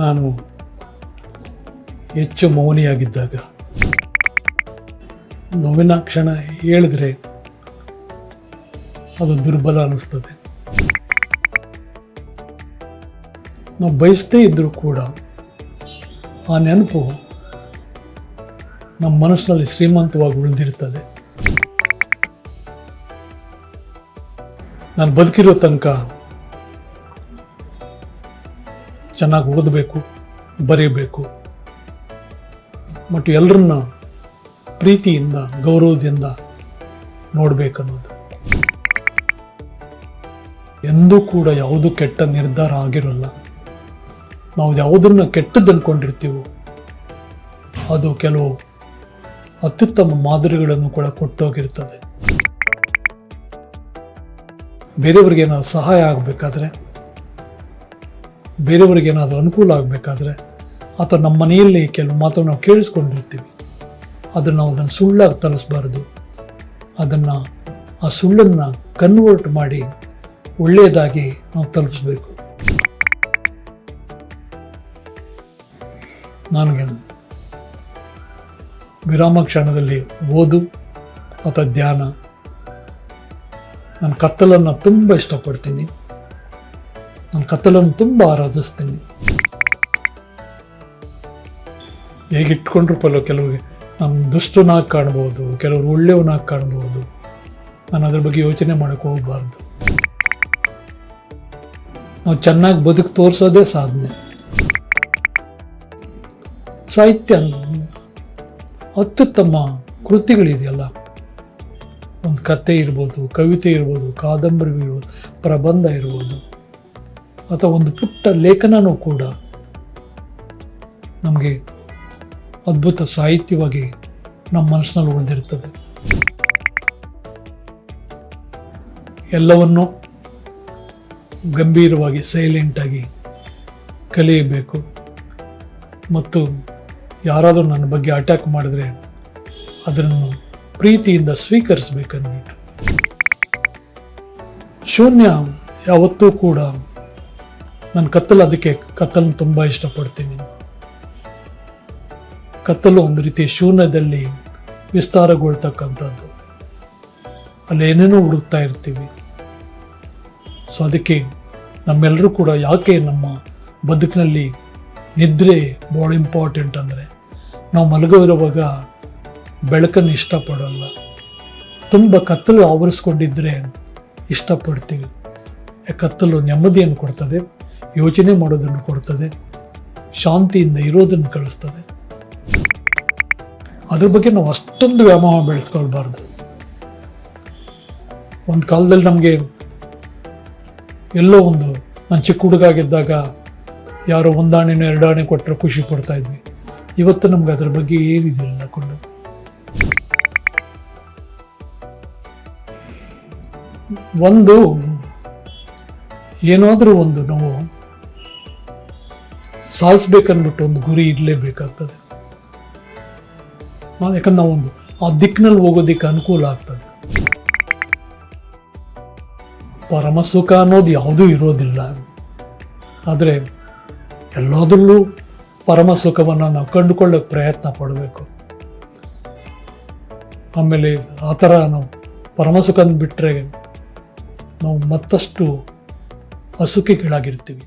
ನಾನು ಹೆಚ್ಚು ಮೌನಿಯಾಗಿದ್ದಾಗ. ನೋವಿನ ಕ್ಷಣ ಹೇಳಿದ್ರೆ ಅದು ದುರ್ಬಲ ಅನ್ನಿಸ್ತದೆ. ನಾವು ಬಯಸ್ತೇ ಇದ್ದರೂ ಕೂಡ ಆ ನೆನಪು ನಮ್ಮ ಮನಸ್ಸಿನಲ್ಲಿ ಶ್ರೀಮಂತವಾಗಿ ಉಳಿದಿರ್ತದೆ. ನಾನು ಬದುಕಿರೋ ತನಕ ಚೆನ್ನಾಗಿ ಓದಬೇಕು, ಬರೀಬೇಕು. ಮತ್ತು ಎಲ್ಲರನ್ನ ಪ್ರೀತಿಯಿಂದ, ಗೌರವದಿಂದ ನೋಡಬೇಕನ್ನೋದು. ಎಂದೂ ಕೂಡ ಯಾವುದು ಕೆಟ್ಟ ನಿರ್ಧಾರ ಆಗಿರೋಲ್ಲ. ನಾವು ಯಾವುದನ್ನು ಕೆಟ್ಟದ್ದು ಅಂದ್ಕೊಂಡಿರ್ತೀವೋ ಅದು ಕೆಲವು ಅತ್ಯುತ್ತಮ ಮಾದರಿಗಳನ್ನು ಕೂಡ ಕೊಟ್ಟೋಗಿರ್ತದೆ. ಬೇರೆಯವ್ರಿಗೆ ಏನಾದ್ರು ಸಹಾಯ ಆಗಬೇಕಾದ್ರೆ ಬೇರೆಯವ್ರಿಗೆ ಏನಾದರೂ ಅನುಕೂಲ ಆಗಬೇಕಾದ್ರೆ ಅಥವಾ ನಮ್ಮ ಮನೆಯಲ್ಲಿ ಕೆಲವು ಮಾತ್ರ ನಾವು ಕೇಳಿಸ್ಕೊಂಡಿರ್ತೀವಿ. ಅದನ್ನು ನಾವು ಅದನ್ನು ಸುಳ್ಳಾಗಿ ತಲಿಸ್ಬಾರ್ದು. ಅದನ್ನು ಆ ಸುಳ್ಳನ್ನು ಕನ್ವರ್ಟ್ ಮಾಡಿ ಒಳ್ಳೆಯದಾಗಿ ನಾವು ತಲುಪಿಸ್ಬೇಕು. ನನಗೆ ವಿರಾಮ ಕ್ಷಣದಲ್ಲಿ ಓದು ಅಥವಾ ಧ್ಯಾನ. ನಾನು ಕತ್ತಲನ್ನು ತುಂಬ ಇಷ್ಟಪಡ್ತೀನಿ. ನಾನು ಕತ್ತಲನ್ನು ತುಂಬ ಆರಾಧಿಸ್ತೀನಿ. ಹೇಗೆ ಇಟ್ಕೊಂಡ್ರು ಪಲ್ಲ ಕೆಲವು ನಮ್ಮ ದುಷ್ಟನಾಗಿ ಕಾಣ್ಬೋದು, ಕೆಲವರು ಒಳ್ಳೆಯವನಾಗಿ ಕಾಣ್ಬೋದು. ನಾನು ಅದ್ರ ಬಗ್ಗೆ ಯೋಚನೆ ಮಾಡಕ್ಕೆ ಹೋಗಬಾರ್ದು. ನಾವು ಚೆನ್ನಾಗಿ ಬದುಕು ತೋರಿಸೋದೇ ಸಾಧನೆ. ಸಾಹಿತ್ಯ ಅತ್ಯುತ್ತಮ ಕೃತಿಗಳಿದೆಯಲ್ಲ. ಒಂದು ಕತೆ ಇರ್ಬೋದು, ಕವಿತೆ ಇರ್ಬೋದು ಕಾದಂಬರಿ ಇರ್ಬೋದು, ಪ್ರಬಂಧ ಇರ್ಬೋದು. ಅಥವಾ ಒಂದು ಪುಟ್ಟ ಲೇಖನನೂ ಕೂಡ ನಮಗೆ ಅದ್ಭುತ ಸಾಹಿತ್ಯವಾಗಿ ನಮ್ಮ ಮನಸ್ಸಿನಲ್ಲಿ ಉಳಿದಿರ್ತದೆ. ಎಲ್ಲವನ್ನು ಗಂಭೀರವಾಗಿ ಸೈಲೆಂಟಾಗಿ ಕಲಿಯಬೇಕು. ಮತ್ತು ಯಾರಾದರೂ ನನ್ನ ಬಗ್ಗೆ ಅಟ್ಯಾಕ್ ಮಾಡಿದ್ರೆ ಅದನ್ನು ಪ್ರೀತಿಯಿಂದ ಸ್ವೀಕರಿಸಬೇಕನ್ಬಿಟ್ಟು. ಶೂನ್ಯ ಯಾವತ್ತೂ ಕೂಡ ನಾನು ಕತ್ತಲು ಅದಕ್ಕೆ, ಕತ್ತಲನ್ನು ತುಂಬ ಇಷ್ಟಪಡ್ತೀನಿ. ಕತ್ತಲು ಒಂದು ರೀತಿ ಶೂನ್ಯದಲ್ಲಿ ವಿಸ್ತಾರಗೊಳ್ತಕ್ಕಂಥದ್ದು. ಅಲ್ಲಿ ಏನೇನೋ ಹುಡುಕ್ತಾ ಇರ್ತೀವಿ. ಸೊ ಅದಕ್ಕೆ ನಮ್ಮೆಲ್ಲರೂ ಕೂಡ ಯಾಕೆ ನಮ್ಮ ಬದುಕಿನಲ್ಲಿ ನಿದ್ರೆ ಭಾಳ ಇಂಪಾರ್ಟೆಂಟ್ ಅಂದರೆ, ನಾವು ಮಲಗಿರುವಾಗ ಬೆಳಕನ್ನು ಇಷ್ಟಪಡೋಲ್ಲ. ತುಂಬ ಕತ್ತಲು ಆವರಿಸ್ಕೊಂಡಿದ್ರೆ ಇಷ್ಟಪಡ್ತೀವಿ. ಕತ್ತಲು ನೆಮ್ಮದಿಯನ್ನು ಕೊಡ್ತದೆ. ಯೋಚನೆ ಮಾಡೋದನ್ನು ಕೊಡ್ತದೆ, ಶಾಂತಿಯಿಂದ ಇರೋದನ್ನು ಕಳಿಸ್ತದೆ. ಅದ್ರ ಬಗ್ಗೆ ನಾವು ಅಷ್ಟೊಂದು ವ್ಯಾಮೋಹ ಬೆಳೆಸ್ಕೊಳ್ಬಾರ್ದು. ಒಂದು ಕಾಲದಲ್ಲಿ ನಮಗೆ ಎಲ್ಲೋ ಒಂದು ನಾನು ಚಿಕ್ಕ ಹುಡುಗಾಗಿದ್ದಾಗ ಯಾರೋ ಒಂದಾಣೆನೋ ಎರಡಾಣೆ ಕೊಟ್ಟರೆ ಖುಷಿ ಪಡ್ತಾ ಇದ್ವಿ. ಇವತ್ತು ನಮ್ಗೆ ಅದ್ರ ಬಗ್ಗೆ ಏನಿದಿಲ್ಲ ಕೊಂಡು. ಒಂದು ಏನಾದರೂ ಒಂದು ನಾವು ಸಾಧಿಸ್ಬೇಕನ್ಬಿಟ್ಟು ಒಂದು ಗುರಿ ಇರಲೇಬೇಕಾಗ್ತದೆ ನಾವು ಯಾಕಂದ್ರೆ ನಾವೊಂದು ಆ ದಿಕ್ಕಿನಲ್ಲಿ ಹೋಗೋದಿಕ್ಕೆ ಅನುಕೂಲ ಆಗ್ತದೆ. ಪರಮ ಸುಖ ಅನ್ನೋದು ಯಾವುದೂ ಇರೋದಿಲ್ಲ. ಆದರೆ ಎಲ್ಲದರಲ್ಲೂ ಪರಮ ಸುಖವನ್ನು ನಾವು ಕಂಡುಕೊಳ್ಳೋಕೆ ಪ್ರಯತ್ನ ಪಡಬೇಕು. ಆಮೇಲೆ ಆ ಥರ ನಾವು ಪರಮ ಸುಖ ಬಿಟ್ಟರೆ ನಾವು ಮತ್ತಷ್ಟು ಅಸುಖಿಗಳಾಗಿರ್ತೀವಿ.